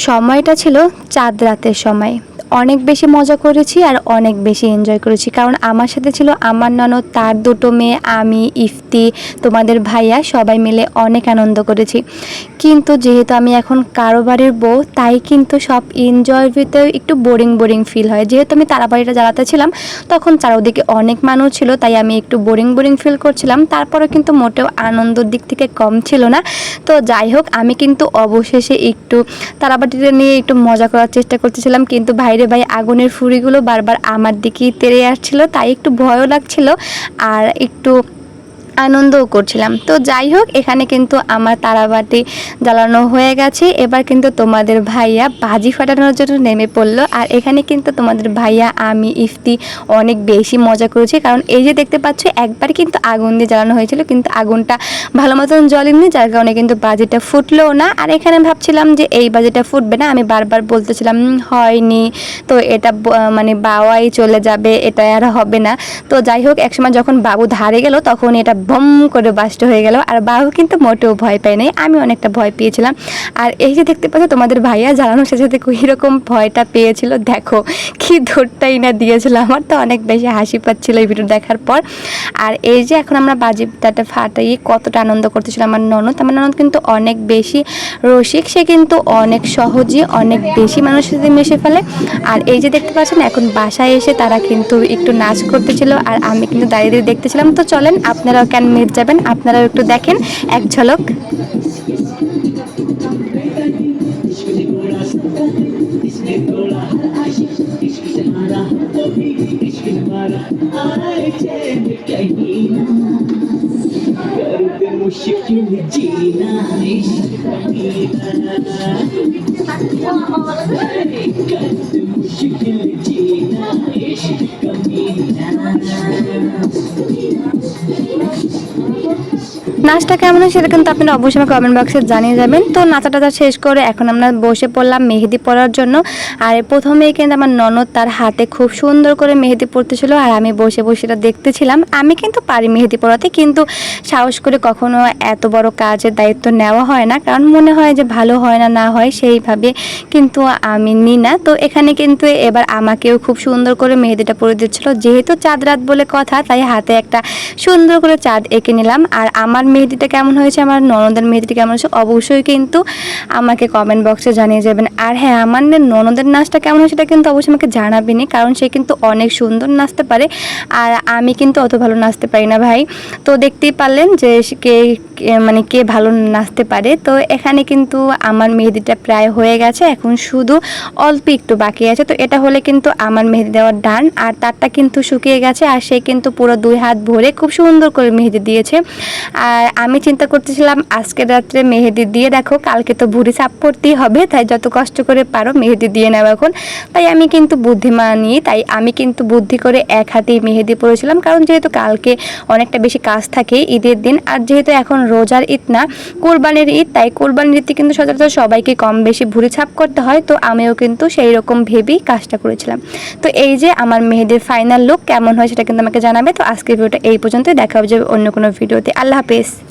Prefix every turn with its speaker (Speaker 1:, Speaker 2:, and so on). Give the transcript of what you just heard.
Speaker 1: সময়টা ছিল চাঁদ রাতের সময়। অনেক বেশি মজা করেছি আর অনেক বেশি এনজয় করেছি। কারণ আমার সাথে ছিল আমার ননদ তার দুটো মেয়ে, আমি, ইফতি, তোমাদের ভাইয়া, সবাই মিলে অনেক আনন্দ করেছি। কিন্তু যেহেতু আমি এখন কারোবারের বউ, তাই কিন্তু সব এনজয়ের একটু বোরিং বোরিং ফিল হয়। যেহেতু আমি তারাবাড়িটা জ্বালাতে ছিলাম, তখন চারোদিকে অনেক মানুষ ছিল, তাই আমি একটু বোরিং বোরিং ফিল করছিলাম। তারপরে কিন্তু মোটেও আনন্দর দিক থেকে কম ছিল না। তো যাই হোক, আমি কিন্তু অবশেষে একটু তারাবাটিটা নিয়ে একটু মজা করার চেষ্টা করতেছিলাম। কিন্তু বাইরে ভাই, আগুনের ফুরিগুলো বারবার আমার দিকেই তেড়ে আসছিল, তাই একটু ভয়ও লাগছিল আর একটু আনন্দও করছিলাম। তো যাই হোক, এখানে কিন্তু আমার তারাবাটি জ্বালানো হয়ে গেছে। এবার কিন্তু তোমাদের ভাইয়া বাজি ফাটানোর জন্য নেমে পড়ল। আর এখানে কিন্তু তোমাদের ভাইয়া, আমি, ইফতি অনেক বেশি মজা করেছি। কারণ এই যে দেখতে পাচ্ছ, একবার কিন্তু আগুন দিয়ে জ্বালানো হয়েছিল, কিন্তু আগুনটা ভালো মতন জ্বলেনি, যার কারণে কিন্তু বাজিটা ফুটলোও না। আর এখানে ভাবছিলাম যে এই বাজিটা ফুটবে না, আমি বারবার বলতেছিলাম হয়নি। তো এটা মানে বাওয়াই চলে যাবে, এটা আর হবে না। তো যাই হোক, একসময় যখন বাবু ধারে গেল, তখন এটা বম করে বাস্ট হয়ে গেল। আর বাবু কিন্তু মোটেও ভয় পায় নাই। আমি অনেকটা ভয় পেয়েছিলাম। আর এই যে দেখতে পাচ্ছ, তোমাদের ভাইয়া জ্বালানোর সাথে সাথে কীরকম ভয়টা পেয়েছিল। দেখো, কি ধরটাই না দিয়েছিল। আমার তো অনেক বেশি হাসি পাচ্ছিল এই ভিডিও দেখার পর। আর এই যে এখন আমরা বাজিটাটা ফাটাই, কতটা আনন্দ করতেছিল আমার ননদ। আমার ননদ কিন্তু অনেক বেশি রসিক। সে কিন্তু অনেক সহজে অনেক বেশি মানুষের সাথে মিশে ফেলে। আর এই যে দেখতে পাচ্ছেন, এখন বাসায় এসে তারা কিন্তু একটু নাচ করতেছিল। আর আমি কিন্তু দাঁড়িয়ে দাঁড়িয়ে দেখতেছিলাম। তো চলেন, আপনারাও ক্যান মেট যাবেন আপনারাও একটু দেখেন এক ঝলক
Speaker 2: Thank you.
Speaker 1: নাচটা কেমন হয় সেটা কিন্তু আপনারা অবশ্যই কমেন্ট বক্সে জানিয়ে যাবেন। তো নাচা টাচা শেষ করে এখন আমরা বসে পড়লাম মেহেদি পরার জন্য। আর প্রথমেই কিন্তু আমার ননদ তার হাতে খুব সুন্দর করে মেহেদি পড়তেছিল আর আমি বসে বসে এটা দেখতেছিলাম। আমি কিন্তু পারি মেহেদি পরাতে কিন্তু সাহস করে কখনো এত বড় কাজের দায়িত্ব নেওয়া হয় না। কারণ মনে হয় যে ভালো হয় না না হয় সেইভাবে কিন্তু আমি নিই না। তো এখানে কিন্তু এবার আমাকেও খুব সুন্দর করে মেহেদিটা পরে দিচ্ছিল। যেহেতু চাঁদ রাত বলে কথা, তাই হাতে একটা সুন্দর করে চাঁদ এঁকে নিলাম। আর আমার মেহেদিটা কেমন হয়েছে, আমার ননদের মেহেদিটা কেমন হয়েছে, অবশ্যই কিন্তু আমাকে কমেন্ট বক্সে জানিয়ে যাবেন। আর হ্যাঁ আমার ননদের নাচটা কেমন হয়েছে সেটা কিন্তু অবশ্যই আমাকে জানাবেনই, কারণ সে কিন্তু অনেক সুন্দর নাচতে পারে, আর আমি কিন্তু অত ভালো নাচতে পারি না ভাই। তো দেখতেই পারলেন যে কে- মানে কে ভালো নাচতে পারে। তো এখানে কিন্তু আমার মেহেদিটা প্রায় হয়ে গেছে, এখন শুধু অল্প একটু বাকি আছে। তো এটা হলে কিন্তু আমার মেহেদি দেওয়ার ডান, আর তারটা কিন্তু শুকিয়ে গেছে, আর সে কিন্তু পুরো দুই হাত ভরে খুব সুন্দর করে মেহেদি দিয়েছে। আর আমি চিন্তা করতেছিলাম, আজকে রাত্রে মেহেদি দিয়ে দেখো, কালকে তো ভুড়ি সাপ করতেই হবে, তাই যত কষ্ট করে পারো মেহেদি দিয়ে নেও এখন। তাই আমি কিন্তু বুদ্ধিমানি তাই আমি কিন্তু বুদ্ধি করে এক হাতেই মেহেদি পরেছিলাম, কারণ যেহেতু কালকে অনেকটা বেশি কাজ থাকে ঈদের দিন, আর যেহেতু এখন রোজার ঈদ না, কোরবানির ঈদ, তাই কোরবানির ঈদে কিন্তু সচরাচর সবাইকে কম বেশি ভুড়ি ছাপ করতে হয়, তো আমিও কিন্তু সেই রকম ভেবেই কাজটা করেছিলাম। তো এই যে আমার মেহেদির ফাইনাল লুক কেমন হয় সেটা কিন্তু আমাকে জানাবে, তো আজকের ভিডিওটা এই পর্যন্তই, দেখা হবে অন্য কোনো ভিডিওতে। আল্লাহ space.